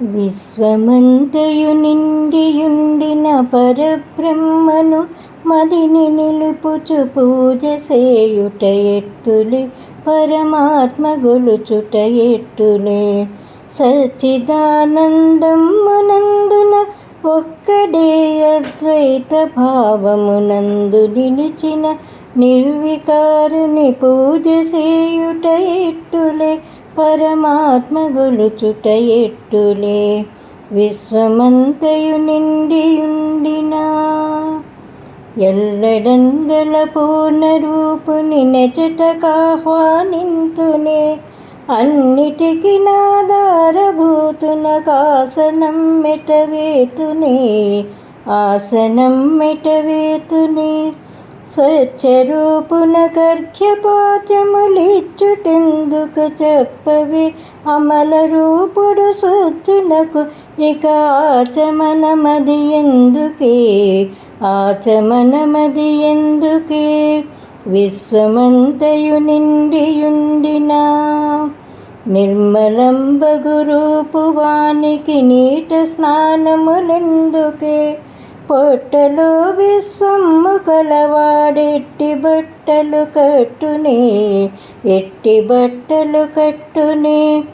విశ్వమంతయు నిండియుండిన పరబ్రహ్మను మదిని నిలుపుచు పూజ సేయుట ఎట్టులే పరమాత్మ గొలుచుట ఎట్టులే. సచ్చిదానందమునందున ఒక్కడే అద్వైత భావమునందు నిలిచిన నిర్వికారుని పూజ సేయుట ఎట్టులే పరమాత్మ గొలుచుట ఎట్టులే విశ్వమంతయు నిండియుండినా ఎల్లడంగల పూర్ణ రూపుని నెచట అన్నిటికి నాదారభూతున కాసనం మెటవేతునే ఆసనం మెటవేతునే. స్వచ్ఛరూపున గర్ఘ్యపాచములిచ్చుటెందుకు చెప్పవి? అమల రూపుడు శుద్ధునకు ఇక ఆచమనమది ఎందుకే? ఆచమనమది ఎందుకే? విశ్వమంతయు నిండియుండినా నిర్మలంబగు రూపువానికి నీట స్నానములెందుకే? పొట్టలో విశ్వము కలవాడెట్టి బట్టలు కట్టునే ఎట్టి బట్టలు కట్టునే.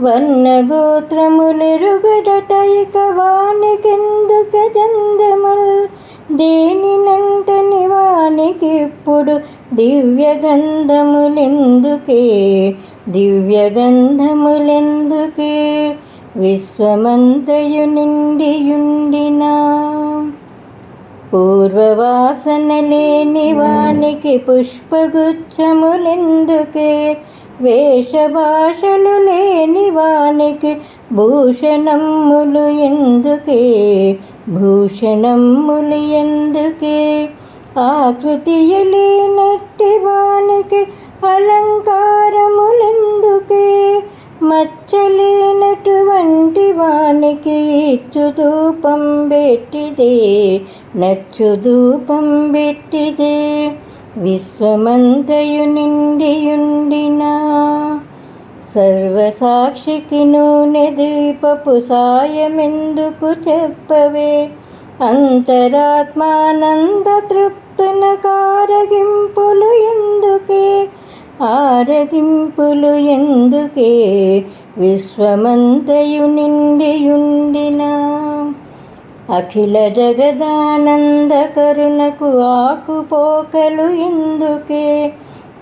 వర్ణ గోత్రములెరుగడట ఇక వానికెందుక జందముల్ దేనినంటని వానికి ఇప్పుడు దివ్యగంధములెందుకే? దివ్యగంధములెందుకే? విశ్వమంతయు నిండియుండిన పూర్వవాసన లేని వానికి పుష్పగుచ్చములెందుకే? వేషభాషలు లేని వానికి భూషణములు ఎందుకే? భూషణములు ఎందుకే? ఆకృతి లేనట్టి వానికి అలంకారములెందుకే? మచ్చలేనటువంటి వానికి ఇచ్చు ధూపం పెట్టిదే. నచ్చు ధూపం పెట్టిదే విశ్వమంతయు నిండియుండిన సర్వసాక్షికి నూనె దీపపు సాయమెందుకు చెప్పవే అంతరాత్మానంద తృప్తున కారగింపులు ఎందుకే? ఆరగింపులు ఎందుకే? విశ్వమంతయు నిండియుండినా అఖిల జగదానంద కరుణకు ఆకుపోకలు ఎందుకే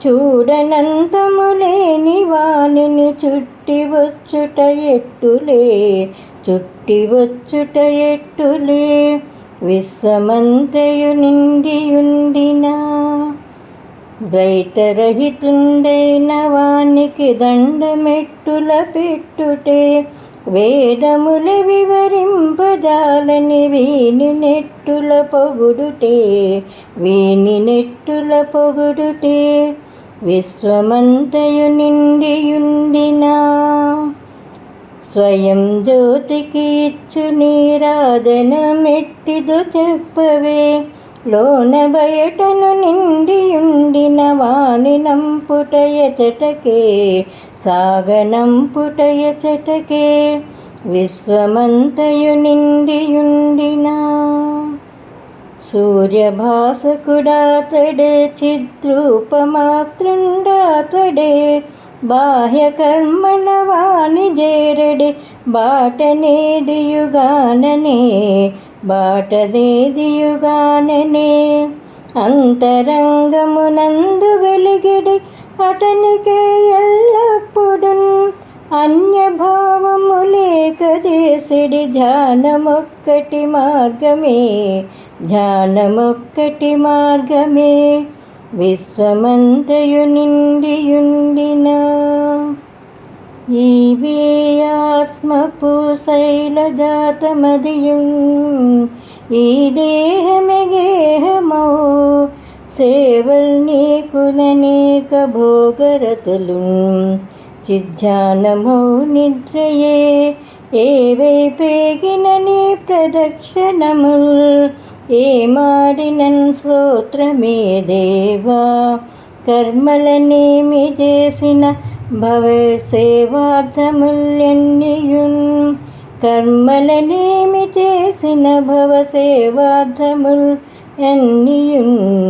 చూడనంతములేని వాణిని చుట్టి వచ్చుట ఎట్టులే చుట్టి వచ్చుట ఎట్టులే. విశ్వమంతయు నిండియుండినా ద్వైతరహితుండైన వానికి దండమెట్టుల పెట్టుటే. వేదముల వివరింపదాలని వీని నెట్టుల పొగుడుటే వీని నెట్టుల పొగుడుటే విశ్వమంతయు నిండియుండినా. స్వయం జ్యోతికి ఇచ్చు నీరాధన మెట్టిదు చెప్పవే లోన బయటను నిండియుండిన వాణి నంపుటయచటకే సాగనంపుటయచటకే విశ్వమంతయు నిండియుండినా. సూర్యభాసకుడాతడే చిద్రూపమాతృండాతడే బాహ్యకర్మణ వాణి జేరడే బాటనేదియుగాననే బాటనేదియుగాననే అంతరంగమునందు వెలిగిడి అతనికే ఎల్లప్పుడు అన్యభావము లేక చేసిడి ధ్యానమొక్కటి మార్గమే ధ్యానమొక్కటి మార్గమే. విశ్వమంతయు నిండియుండిన ఈవే ఆత్మపు శైలజాతమదియుం ఈ దేహమే గేహమౌ సేవల్ నీకులనేక భోగరతులు. చిజ్జానమౌ నిద్రయే ఏవై పేగిన నీ ప్రదక్షిణముల్. ఏమాడినన్ స్తోత్రమే దేవా కర్మలనేమి చేసిన భవ సేవార్థముల్యన్నియున్ కర్మలనేమి చేసిన భవ సేవార్థముల్ ఎన్నియున్.